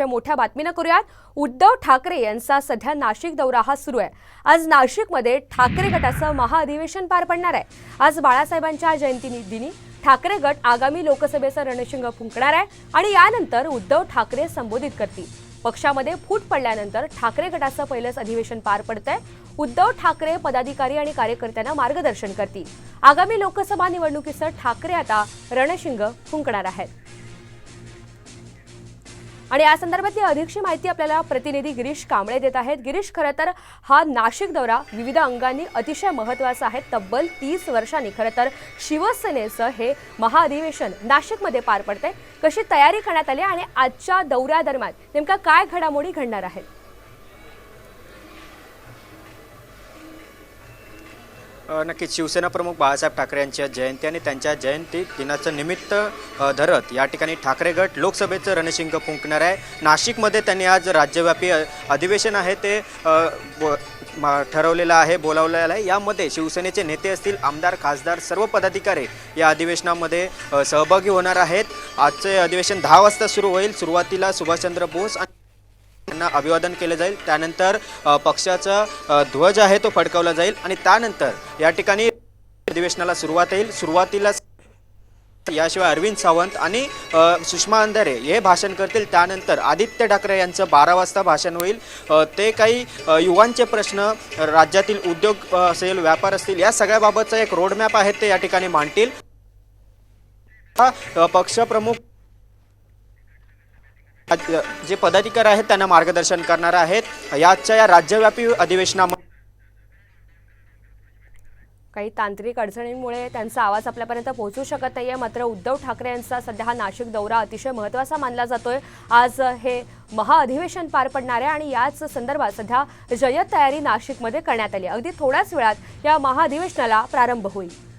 मोठ्या बातमीनं करूयात. उद्धव ठाकरे यांचा सध्या नाशिक दौरा हा सुरू आहे. आज नाशिकमध्ये ठाकरे गटाचं महाअधिवेशन पार पडणार आहे. आज बाळासाहेबांच्या जयंती दिनी ठाकरे गट आगामी लोकसभेचं रणशिंग फुंकणार आहे आणि यानंतर उद्धव ठाकरे संबोधित करतील. पक्षामध्ये फूट पडल्यानंतर ठाकरे गटाचं पहिलंच अधिवेशन पार पडतंय. उद्धव ठाकरे पदाधिकारी आणि कार्यकर्त्यांना मार्गदर्शन करतील. आगामी लोकसभा निवडणुकीचं ठाकरे आता रणशिंग फुंकणार आहेत. आणि या संदर्भातली अधिकची माहिती आपल्याला प्रतिनिधी गिरीश कांबळे देत आहेत. गिरीश खरं तर हा नाशिक दौरा विविध अंगांनी अतिशय महत्त्वाचा आहे. तब्बल तीस वर्षांनी खरं तर शिवसेनेचं हे महाअधिवेशन नाशिकमध्ये पार पडतंय. कशी तयारी करण्यात आली आणि आजच्या दौऱ्यादरम्यान नेमका काय घडामोडी घडणार आहेत? नक्कीच. शिवसेना प्रमुख बाळासाहेब ठाकरे यांच्या जयंती आणि त्यांच्या जयंती दिनाचं निमित्त धरत. या ठिकाणी ठाकरे गट लोकसभेचं रणशिंग फुंकणार आहे. नाशिकमध्ये त्यांनी आज राज्यव्यापी अधिवेशन आहे ते ठरवलेलं आहे बोलावलेलं आहे. यामध्ये शिवसेनेचे नेते असतील आमदार खासदार सर्व पदाधिकारी या अधिवेशनामध्ये सहभागी होणार आहेत. आजचे अधिवेशन दहा वाजता सुरू होईल. सुरुवातीला सुभाषचंद्र बोस आणि त्यांना अभिवादन केलं जाईल. त्यानंतर पक्षाचा ध्वज आहे तो फडकावला जाईल आणि त्यानंतर या ठिकाणी अधिवेशनाला सुरुवात येईल. सुरुवातीला याशिवाय अरविंद सावंत आणि सुषमा अंधारे हे भाषण करतील. त्यानंतर आदित्य ठाकरे यांचं बारा वाजता भाषण होईल. ते काही युवांचे प्रश्न राज्यातील उद्योग असेल व्यापार असतील या सगळ्याबाबतचा एक रोडमॅप आहे ते या ठिकाणी मांडतील. हा, पक्षप्रमुख जे पदाधिकारी आहेत त्यांना मार्गदर्शन करणार आहेत. याच्या या राज्यव्यापी अधिवेशनामध्ये काही तांत्रिक अडचणींमुळे त्यांचा आवाज आपल्यापर्यंत पोहोचू शकत नाहीये. मात्र उद्धव ठाकरे यांचा सध्या हा नाशिक दौरा अतिशय महत्त्वाचा मानला जातोय. आज हे महाअधिवेशन पार पडणार आहे आणि याच संदर्भात सध्या जय्यत तयारी नाशिकमध्ये करण्यात आली अगदी थोड्याच वेळात या महाअधिवेशनाला प्रारंभ होईल.